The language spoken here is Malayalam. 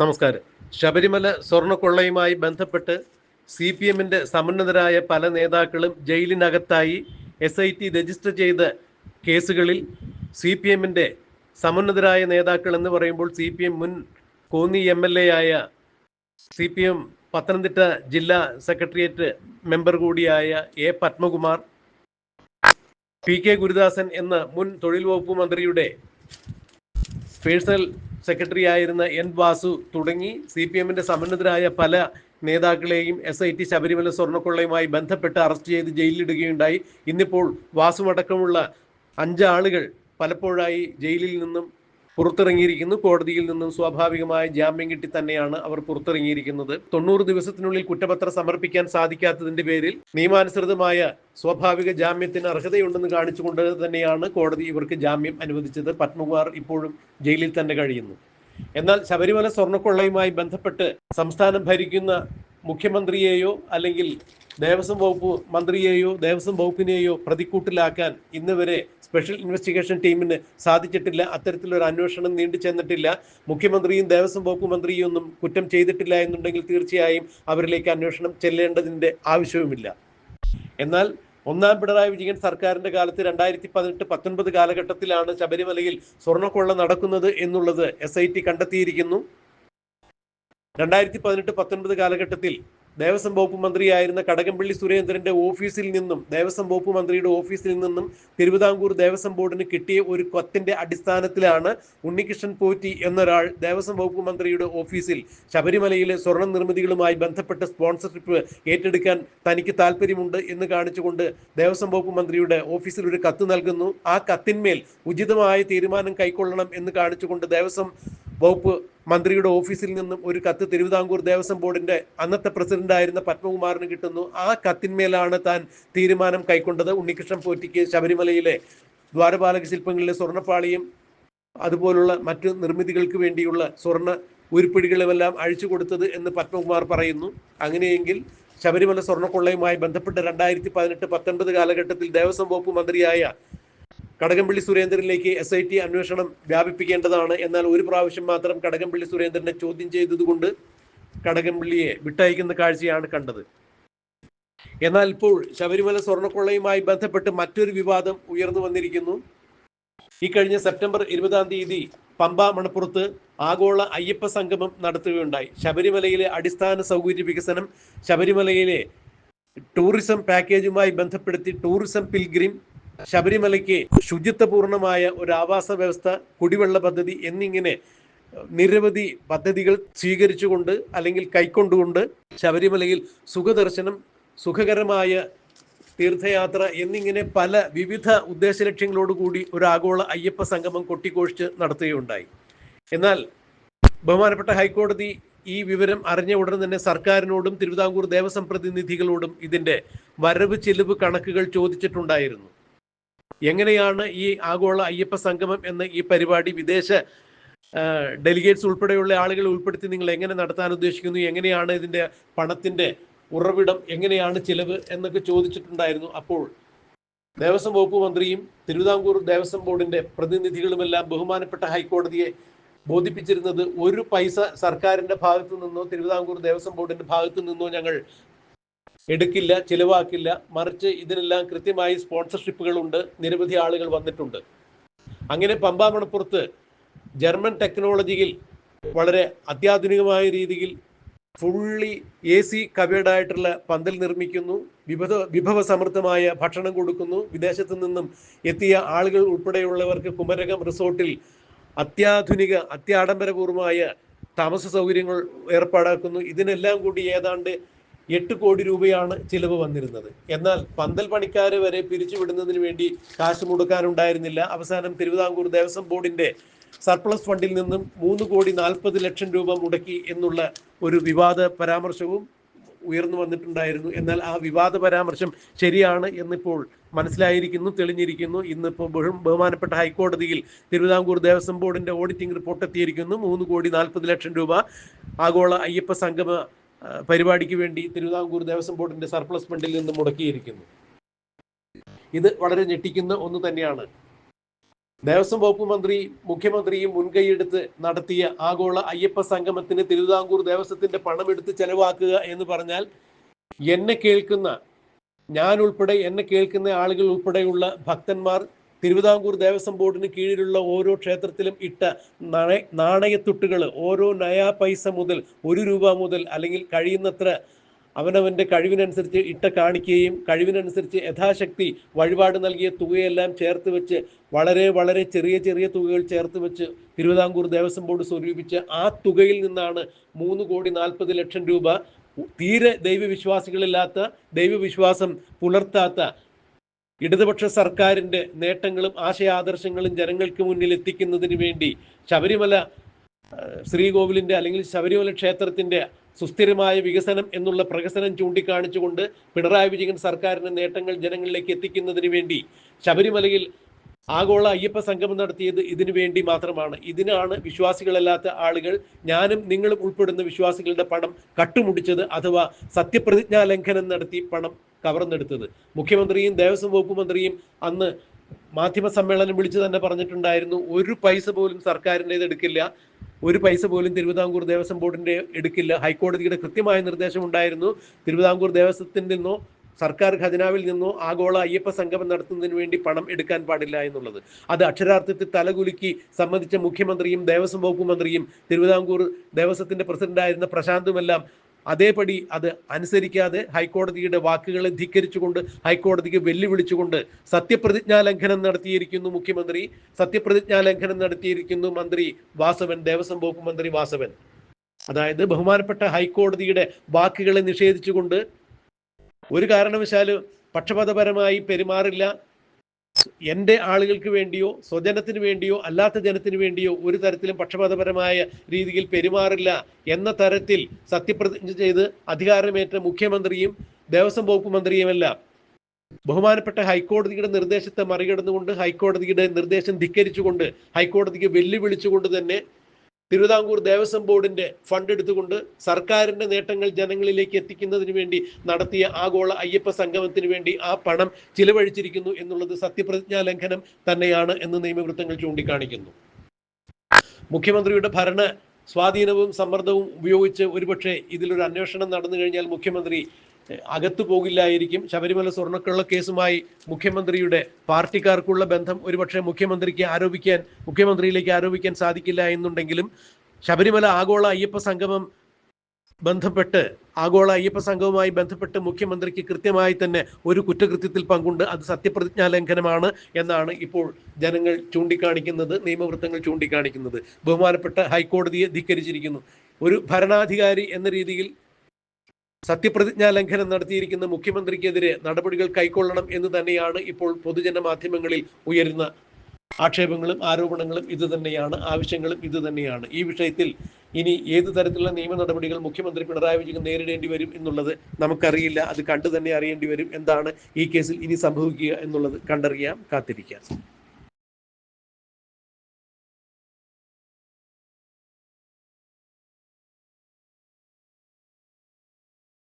നമസ്കാരം. ശബരിമല സ്വർണക്കൊള്ളയുമായി ബന്ധപ്പെട്ട് സി പി എമ്മിന്റെ സമന്നതരായ പല നേതാക്കളും ജയിലിനകത്തായി എസ് ഐ ടി രജിസ്റ്റർ ചെയ്ത കേസുകളിൽ സി പി എമ്മിന്റെ സമന്നതരായ നേതാക്കൾ എന്ന് പറയുമ്പോൾ സി പി എം മുൻ കോന്നി എം എൽ എ ആയ സി പി എം പത്തനംതിട്ട ജില്ലാ സെക്രട്ടേറിയറ്റ് മെമ്പർ കൂടിയായ A Padmakumar P K Gurudasan എന്ന മുൻ തൊഴിൽ വകുപ്പ് മന്ത്രിയുടെ പേഴ്സണൽ സെക്രട്ടറി ആയിരുന്ന എൻ വാസു തുടങ്ങി സി പി എമ്മിന്റെ സമന്നതരായ പല നേതാക്കളെയും എസ് ഐ ടി ശബരിമല സ്വർണക്കൊള്ളയുമായി ബന്ധപ്പെട്ട് അറസ്റ്റ് ചെയ്ത് ജയിലിലിടുകയുണ്ടായി. ഇന്നിപ്പോൾ വാസുമടക്കമുള്ള അഞ്ചാളുകൾ പലപ്പോഴായി ജയിലിൽ നിന്നും പുറത്തിറങ്ങിയിരിക്കുന്നു. കോടതിയിൽ നിന്നും സ്വാഭാവികമായ ജാമ്യം കിട്ടി തന്നെയാണ് അവർ പുറത്തിറങ്ങിയിരിക്കുന്നത്. തൊണ്ണൂറ് ദിവസത്തിനുള്ളിൽ കുറ്റപത്രം സമർപ്പിക്കാൻ സാധിക്കാത്തതിന്റെ പേരിൽ നിയമാനുസൃതമായ സ്വാഭാവിക ജാമ്യത്തിന് അർഹതയുണ്ടെന്ന് കാണിച്ചുകൊണ്ട് തന്നെയാണ് കോടതി ഇവർക്ക് ജാമ്യം അനുവദിച്ചത്. പത്മകുമാർ ഇപ്പോഴും ജയിലിൽ തന്നെ കഴിയുന്നു. എന്നാൽ ശബരിമല സ്വർണക്കൊള്ളയുമായി ബന്ധപ്പെട്ട് സംസ്ഥാനം ഭരിക്കുന്ന മുഖ്യമന്ത്രിയെയോ അല്ലെങ്കിൽ ദേവസ്വം വകുപ്പ് മന്ത്രിയെയോ ദേവസ്വം വകുപ്പിനെയോ പ്രതിക്കൂട്ടിലാക്കാൻ ഇന്ന് വരെ സ്പെഷ്യൽ ഇൻവെസ്റ്റിഗേഷൻ ടീമിന് സാധിച്ചിട്ടില്ല. അത്തരത്തിലൊരു അന്വേഷണം നീണ്ടു ചെന്നിട്ടില്ല. മുഖ്യമന്ത്രിയും ദേവസ്വം വകുപ്പ് മന്ത്രിയും ഒന്നും കുറ്റം ചെയ്തിട്ടില്ല എന്നുണ്ടെങ്കിൽ തീർച്ചയായും അവരിലേക്ക് അന്വേഷണം ചെല്ലേണ്ടതിന്റെ ആവശ്യവുമില്ല. എന്നാൽ ഒന്നാം പിണറായി വിജയൻ സർക്കാരിന്റെ കാലത്ത് രണ്ടായിരത്തി പതിനെട്ട് പത്തൊൻപത് കാലഘട്ടത്തിലാണ് ശബരിമലയിൽ സ്വർണക്കൊള്ള നടക്കുന്നത് എന്നുള്ളത് എസ് ഐ ടി കണ്ടെത്തിയിരിക്കുന്നു. രണ്ടായിരത്തി പതിനെട്ട് പത്തൊൻപത് കാലഘട്ടത്തിൽ ദേവസ്വം വകുപ്പ് മന്ത്രിയായിരുന്ന കടകംപള്ളി സുരേന്ദ്രന്റെ ഓഫീസിൽ നിന്നും ദേവസ്വം വകുപ്പ് മന്ത്രിയുടെ ഓഫീസിൽ നിന്നും തിരുവിതാംകൂർ ദേവസ്വം ബോർഡിന് കിട്ടിയ ഒരു കത്തിന്റെ അടിസ്ഥാനത്തിലാണ് ഉണ്ണികൃഷ്ണൻ പോറ്റി എന്നൊരാൾ ദേവസ്വം വകുപ്പ് മന്ത്രിയുടെ ഓഫീസിൽ ശബരിമലയിലെ സ്വർണ നിർമ്മിതികളുമായി ബന്ധപ്പെട്ട സ്പോൺസർഷിപ്പ് ഏറ്റെടുക്കാൻ തനിക്ക് താല്പര്യമുണ്ട് എന്ന് കാണിച്ചുകൊണ്ട് ദേവസ്വം വകുപ്പ് മന്ത്രിയുടെ ഓഫീസിൽ ഒരു കത്ത് നൽകുന്നു. ആ കത്തിന്മേൽ ഉചിതമായ തീരുമാനം കൈക്കൊള്ളണം എന്ന് കാണിച്ചുകൊണ്ട് ദേവസ്വം വകുപ്പ് മന്ത്രിയുടെ ഓഫീസിൽ നിന്നും ഒരു കത്ത് തിരുവിതാംകൂർ ദേവസ്വം ബോർഡിന്റെ അന്നത്തെ പ്രസിഡന്റ് ആയിരുന്ന പത്മകുമാറിന് കിട്ടുന്നു. ആ കത്തിന്മേലാണ് താൻ തീരുമാനം കൈക്കൊണ്ടത്. ഉണ്ണികൃഷ്ണൻ പോറ്റിക്ക് ശബരിമലയിലെ ദ്വാരപാലക ശില്പങ്ങളിലെ സ്വർണപ്പാളിയും അതുപോലുള്ള മറ്റ് നിർമ്മിതികൾക്ക് വേണ്ടിയുള്ള സ്വർണ ഉരുപ്പിടികളുമെല്ലാം അഴിച്ചു കൊടുത്തത് എന്ന് പത്മകുമാർ പറയുന്നു. അങ്ങനെയെങ്കിൽ ശബരിമല സ്വർണക്കൊള്ളയുമായി ബന്ധപ്പെട്ട് രണ്ടായിരത്തി പതിനെട്ട് പത്തൊൻപത് കാലഘട്ടത്തിൽ ദേവസ്വം വകുപ്പ് മന്ത്രിയായ കടകംപള്ളി സുരേന്ദ്രനിലേക്ക് എസ് ഐ ടി അന്വേഷണം വ്യാപിപ്പിക്കേണ്ടതാണ്. എന്നാൽ ഒരു പ്രാവശ്യം മാത്രം കടകംപള്ളി സുരേന്ദ്രനെ ചോദ്യം ചെയ്തതുകൊണ്ട് കടകംപള്ളിയെ വിട്ടയക്കുന്ന കാഴ്ചയാണ് കണ്ടത്. എന്നാൽ ഇപ്പോൾ ശബരിമല സ്വർണക്കൊള്ളയുമായി ബന്ധപ്പെട്ട് മറ്റൊരു വിവാദം ഉയർന്നു വന്നിരിക്കുന്നു. ഈ കഴിഞ്ഞ സെപ്റ്റംബർ ഇരുപതാം തീയതി പമ്പ മണപ്പുറത്ത് ആഗോള അയ്യപ്പ സംഗമം നടത്തുകയുണ്ടായി. ശബരിമലയിലെ അടിസ്ഥാന സൗകര്യ വികസനം ശബരിമലയിലെ ടൂറിസം പാക്കേജുമായി ബന്ധപ്പെടുത്തി ടൂറിസം പിൽഗ്രിം ശബരിമലയ്ക്ക് ശുചിത്വപൂർണമായ ഒരു ആവാസ വ്യവസ്ഥ കുടിവെള്ള പദ്ധതി എന്നിങ്ങനെ നിരവധി പദ്ധതികൾ സ്വീകരിച്ചുകൊണ്ട് അല്ലെങ്കിൽ കൈക്കൊണ്ടുകൊണ്ട് ശബരിമലയിൽ സുഖദർശനം സുഖകരമായ തീർത്ഥയാത്ര എന്നിങ്ങനെ പല വിവിധ ഉദ്ദേശലക്ഷ്യങ്ങളോടുകൂടി ഒരു ആഗോള അയ്യപ്പ സംഗമം കൊട്ടിക്കോഴിച്ച് നടത്തുകയുണ്ടായി. എന്നാൽ ബഹുമാനപ്പെട്ട ഹൈക്കോടതി ഈ വിവരം അറിഞ്ഞ ഉടൻ തന്നെ സർക്കാരിനോടും തിരുവിതാംകൂർ ദേവസ്വം പ്രതിനിധികളോടും ഇതിന്റെ വരവ് ചെലവ് കണക്കുകൾ ചോദിച്ചിട്ടുണ്ടായിരുന്നു. എങ്ങനെയാണ് ഈ ആഗോള അയ്യപ്പ സംഗമം എന്ന ഈ പരിപാടി വിദേശ ഡെലിഗേറ്റ്സ് ഉൾപ്പെടെയുള്ള ആളുകളെ ഉൾപ്പെടുത്തി നിങ്ങൾ എങ്ങനെ നടത്താൻ ഉദ്ദേശിക്കുന്നു? എങ്ങനെയാണ് ഇതിന്റെ പണത്തിന്റെ ഉറവിടം? എങ്ങനെയാണ് ചിലവ് എന്നൊക്കെ ചോദിച്ചിട്ടുണ്ടായിരുന്നു അപ്പോൾ. ദേവസ്വം വകുപ്പ് മന്ത്രിയും തിരുവിതാംകൂർ ദേവസ്വം ബോർഡിന്റെ പ്രതിനിധികളുമെല്ലാം ബഹുമാനപ്പെട്ട ഹൈക്കോടതിയെ ബോധിപ്പിച്ചിരുന്നത് ഒരു പൈസ സർക്കാരിന്റെ ഭാഗത്തു നിന്നോ തിരുവിതാംകൂർ ദേവസ്വം ബോർഡിന്റെ ഭാഗത്തു നിന്നോ ഞങ്ങൾ എടുക്കില്ല ചിലവാക്കില്ല. മറിച്ച് ഇതിനെല്ലാം കൃത്യമായി സ്പോൺസർഷിപ്പുകളുണ്ട്. നിരവധി ആളുകൾ വന്നിട്ടുണ്ട്. അങ്ങനെ പമ്പാ മണപ്പുറത്ത് ജർമ്മൻ ടെക്നോളജിയിൽ വളരെ അത്യാധുനികമായ രീതിയിൽ ഫുള്ളി എ സി കവേഡായിട്ടുള്ള പന്തൽ നിർമ്മിക്കുന്നു. വിഭവ വിഭവസമൃദ്ധമായ ഭക്ഷണം കൊടുക്കുന്നു. വിദേശത്തു നിന്നും എത്തിയ ആളുകൾ ഉൾപ്പെടെയുള്ളവർക്ക് കുമരകം റിസോർട്ടിൽ അത്യാധുനിക അത്യാഡംബരപൂർവമായ താമസ സൗകര്യങ്ങൾ ഏർപ്പാടാക്കുന്നു. ഇതിനെല്ലാം കൂടി ഏതാണ്ട് എട്ട് കോടി രൂപയാണ് ചിലവ് വന്നിരുന്നത്. എന്നാൽ പന്തൽ പണിക്കാരെ വരെ പിരിച്ചുവിടുന്നതിന് വേണ്ടി കാശ് മുടക്കാനുണ്ടായിരുന്നില്ല. അവസാനം തിരുവിതാംകൂർ ദേവസ്വം ബോർഡിന്റെ സർപ്ലസ് ഫണ്ടിൽ നിന്നും മൂന്ന് കോടി നാൽപ്പത് ലക്ഷം രൂപ മുടക്കി എന്നുള്ള ഒരു വിവാദ പരാമർശവും ഉയർന്നു വന്നിട്ടുണ്ടായിരുന്നു. എന്നാൽ ആ വിവാദ പരാമർശം ശരിയാണ് എന്നിപ്പോൾ മനസ്സിലായിരിക്കുന്നു തെളിഞ്ഞിരിക്കുന്നു. ഇന്നിപ്പോൾ ബഹുമാനപ്പെട്ട ഹൈക്കോടതിയിൽ തിരുവിതാംകൂർ ദേവസ്വം ബോർഡിന്റെ ഓഡിറ്റിംഗ് റിപ്പോർട്ട് എത്തിയിരിക്കുന്നു. മൂന്ന് കോടി നാൽപ്പത് ലക്ഷം രൂപ ആഗോള അയ്യപ്പ സംഗമ പരിപാടിക്ക് വേണ്ടി തിരുവിതാംകൂർ ദേവസ്വം ബോർഡിന്റെ സർപ്ലസ് ഫണ്ടിൽ നിന്ന് മുടക്കിയിരിക്കുന്നു. ഇത് വളരെ ഞെട്ടിക്കുന്ന ഒന്ന് തന്നെയാണ്. ദേവസ്വം വകുപ്പ് മന്ത്രി മുഖ്യമന്ത്രിയും മുൻകൈയെടുത്ത് നടത്തിയ ആഗോള അയ്യപ്പ സംഗമത്തിന് തിരുവിതാംകൂർ ദേവസ്വത്തിന്റെ പണം എടുത്ത് ചെലവാക്കുക എന്ന് പറഞ്ഞാൽ എന്നെ കേൾക്കുന്ന ഞാൻ ഉൾപ്പെടെ എന്നെ കേൾക്കുന്ന ആളുകൾ ഉൾപ്പെടെയുള്ള ഭക്തന്മാർ തിരുവിതാംകൂർ ദേവസ്വം ബോർഡിന് കീഴിലുള്ള ഓരോ ക്ഷേത്രത്തിലും ഇട്ട നാണയ നാണയത്തുട്ടുകൾ ഓരോ നയാ പൈസ മുതൽ ഒരു രൂപ മുതൽ അല്ലെങ്കിൽ കഴിയുന്നത്ര അവനവന്റെ കഴിവിനനുസരിച്ച് ഇട്ട കാണിക്കുകയും കഴിവിനനുസരിച്ച് യഥാശക്തി വഴിപാട് നൽകിയ തുകയെല്ലാം ചേർത്ത് വെച്ച് വളരെ വളരെ ചെറിയ ചെറിയ തുകകൾ ചേർത്ത് വെച്ച് തിരുവിതാംകൂർ ദേവസ്വം ബോർഡ് സ്വരൂപിച്ച ആ തുകയിൽ നിന്നാണ് മൂന്ന് കോടി നാൽപ്പത് ലക്ഷം രൂപ തീരെ ദൈവവിശ്വാസികളില്ലാത്ത ദൈവവിശ്വാസം പുലർത്താത്ത ഇടതുപക്ഷ സർക്കാരിന്റെ നേട്ടങ്ങളും ആശയാദർശങ്ങളും ജനങ്ങൾക്ക് മുന്നിൽ എത്തിക്കുന്നതിന് വേണ്ടി ശബരിമല ശ്രീകോവിലിന്റെ അല്ലെങ്കിൽ ശബരിമല ക്ഷേത്രത്തിന്റെ സുസ്ഥിരമായ വികസനം എന്നുള്ള പ്രകസനം ചൂണ്ടിക്കാണിച്ചുകൊണ്ട് പിണറായി വിജയൻ സർക്കാരിന്റെ നേട്ടങ്ങൾ ജനങ്ങളിലേക്ക് എത്തിക്കുന്നതിന് വേണ്ടി ശബരിമലയിൽ ആഗോള അയ്യപ്പ സംഗമം നടത്തിയത് ഇതിനു വേണ്ടി മാത്രമാണ്. ഇതിനാണ് വിശ്വാസികളല്ലാത്ത ആളുകൾ ഞാനും നിങ്ങളും ഉൾപ്പെടുന്ന വിശ്വാസികളുടെ പണം കട്ടുമുടിച്ചത് അഥവാ സത്യപ്രതിജ്ഞാ ലംഘനം നടത്തി പണം കവർന്നെടുത്തത്. മുഖ്യമന്ത്രിയും ദേവസ്വം വകുപ്പ് മന്ത്രിയും അന്ന് മാധ്യമ സമ്മേളനം വിളിച്ചു തന്നെ പറഞ്ഞിട്ടുണ്ടായിരുന്നു ഒരു പൈസ പോലും സർക്കാരിന്റെത് എടുക്കില്ല ഒരു പൈസ പോലും തിരുവിതാംകൂർ ദേവസ്വം ബോർഡിന്റെ എടുക്കില്ല. ഹൈക്കോടതിയുടെ കൃത്യമായ നിർദ്ദേശം ഉണ്ടായിരുന്നു തിരുവിതാംകൂർ ദേവസ്വത്തിൽ നിന്നോ സർക്കാർ ഖജനാവിൽ നിന്നോ ആഗോള അയ്യപ്പ സംഗമം നടത്തുന്നതിന് വേണ്ടി പണം എടുക്കാൻ പാടില്ല എന്നുള്ളത്. അത് അക്ഷരാർത്ഥത്തിൽ തലകുലുക്കി സംബന്ധിച്ച മുഖ്യമന്ത്രിയും ദേവസ്വം വകുപ്പ് മന്ത്രിയും തിരുവിതാംകൂർ ദേവസ്വത്തിന്റെ പ്രസിഡന്റായിരുന്ന പ്രശാന്തുമെല്ലാം അതേപടി അത് അനുസരിക്കാതെ ഹൈക്കോടതിയുടെ വാക്കുകളെ ധിക്കരിച്ചുകൊണ്ട് ഹൈക്കോടതിക്ക് വെല്ലുവിളിച്ചുകൊണ്ട് സത്യപ്രതിജ്ഞാ ലംഘനം നടത്തിയിരിക്കുന്നു മുഖ്യമന്ത്രി. സത്യപ്രതിജ്ഞാ ലംഘനം നടത്തിയിരിക്കുന്നു മന്ത്രി വാസവൻ ദേവസ്വം വകുപ്പ് മന്ത്രി വാസവൻ. അതായത് ബഹുമാനപ്പെട്ട ഹൈക്കോടതിയുടെ വാക്കുകളെ നിഷേധിച്ചുകൊണ്ട് ഒരു കാരണവശാലും പക്ഷപാതപരമായി പെരുമാറില്ല. എന്റെ ആളുകൾക്ക് വേണ്ടിയോ സ്വജനത്തിന് വേണ്ടിയോ അല്ലാത്ത ജനത്തിന് വേണ്ടിയോ ഒരു തരത്തിലും പക്ഷപാതപരമായ രീതിയിൽ പെരുമാറില്ല എന്ന തരത്തിൽ സത്യപ്രതിജ്ഞ ചെയ്ത് അധികാരമേറ്റ മുഖ്യമന്ത്രിയും ദേവസ്വം വകുപ്പ് മന്ത്രിയുമെല്ലാം. ബഹുമാനപ്പെട്ട ഹൈക്കോടതിയുടെ നിർദ്ദേശത്തെ മറികടന്നുകൊണ്ട് ഹൈക്കോടതിയുടെ നിർദ്ദേശം ധിക്കരിച്ചുകൊണ്ട് ഹൈക്കോടതിക്ക് വെല്ലുവിളിച്ചുകൊണ്ട് തന്നെ തിരുവിതാംകൂർ ദേവസ്വം ബോർഡിന്റെ ഫണ്ട് എടുത്തുകൊണ്ട് സർക്കാരിന്റെ നേട്ടങ്ങൾ ജനങ്ങളിലേക്ക് എത്തിക്കുന്നതിന് വേണ്ടി നടത്തിയ ആഗോള അയ്യപ്പ സംഗമത്തിന് വേണ്ടി ആ പണം ചിലവഴിച്ചിരിക്കുന്നു എന്നുള്ളത് സത്യപ്രതിജ്ഞാ ലംഘനം തന്നെയാണ് എന്ന് നിയമവൃത്തങ്ങൾ ചൂണ്ടിക്കാണിക്കുന്നു. മുഖ്യമന്ത്രിയുടെ ഭരണ സ്വാധീനവും സമ്മർദ്ദവും ഉപയോഗിച്ച് ഒരുപക്ഷെ ഇതിലൊരു അന്വേഷണം നടന്നു കഴിഞ്ഞാൽ മുഖ്യമന്ത്രി അകത്തു പോകില്ലായിരിക്കും ശബരിമല സ്വർണക്കള്ള കേസുമായി മുഖ്യമന്ത്രിയുടെ പാർട്ടിക്കാർക്കുള്ള ബന്ധം ഒരുപക്ഷെ മുഖ്യമന്ത്രിക്ക് ആരോപിക്കാൻ മുഖ്യമന്ത്രിയിലേക്ക് ആരോപിക്കാൻ സാധിക്കില്ല എന്നുണ്ടെങ്കിലും ശബരിമല ആഗോള അയ്യപ്പ സംഗമം ബന്ധപ്പെട്ട് ആഗോള അയ്യപ്പ സംഘവുമായി ബന്ധപ്പെട്ട് മുഖ്യമന്ത്രിക്ക് കൃത്യമായി തന്നെ ഒരു കുറ്റകൃത്യത്തിൽ പങ്കുണ്ട്. അത് സത്യപ്രതിജ്ഞാ ലംഘനമാണ് എന്നാണ് ഇപ്പോൾ ജനങ്ങൾ ചൂണ്ടിക്കാണിക്കുന്നത് നിയമവൃത്തങ്ങൾ ചൂണ്ടിക്കാണിക്കുന്നത്. ബഹുമാനപ്പെട്ട ഹൈക്കോടതിയെ ധിക്കരിച്ചിരിക്കുന്നു. ഒരു ഭരണാധികാരി എന്ന രീതിയിൽ സത്യപ്രതിജ്ഞാ ലംഘനം നടത്തിയിരിക്കുന്ന മുഖ്യമന്ത്രിക്കെതിരെ നടപടികൾ കൈക്കൊള്ളണം എന്ന് തന്നെയാണ് ഇപ്പോൾ പൊതുജന മാധ്യമങ്ങളിൽ ഉയരുന്ന ആക്ഷേപങ്ങളും ആരോപണങ്ങളും ഇത് തന്നെയാണ് ആവശ്യങ്ങളും ഇത് തന്നെയാണ്. ഈ വിഷയത്തിൽ ഇനി ഏത് തരത്തിലുള്ള നിയമ നടപടികൾ മുഖ്യമന്ത്രി പിണറായി വിജയൻ നേരിടേണ്ടി വരും എന്നുള്ളത് നമുക്കറിയില്ല. അത് കണ്ടു തന്നെ അറിയേണ്ടി വരും. എന്താണ് ഈ കേസിൽ ഇനി സംഭവിക്കുക എന്നുള്ളത് കണ്ടറിയാം കാത്തിരിക്കാം.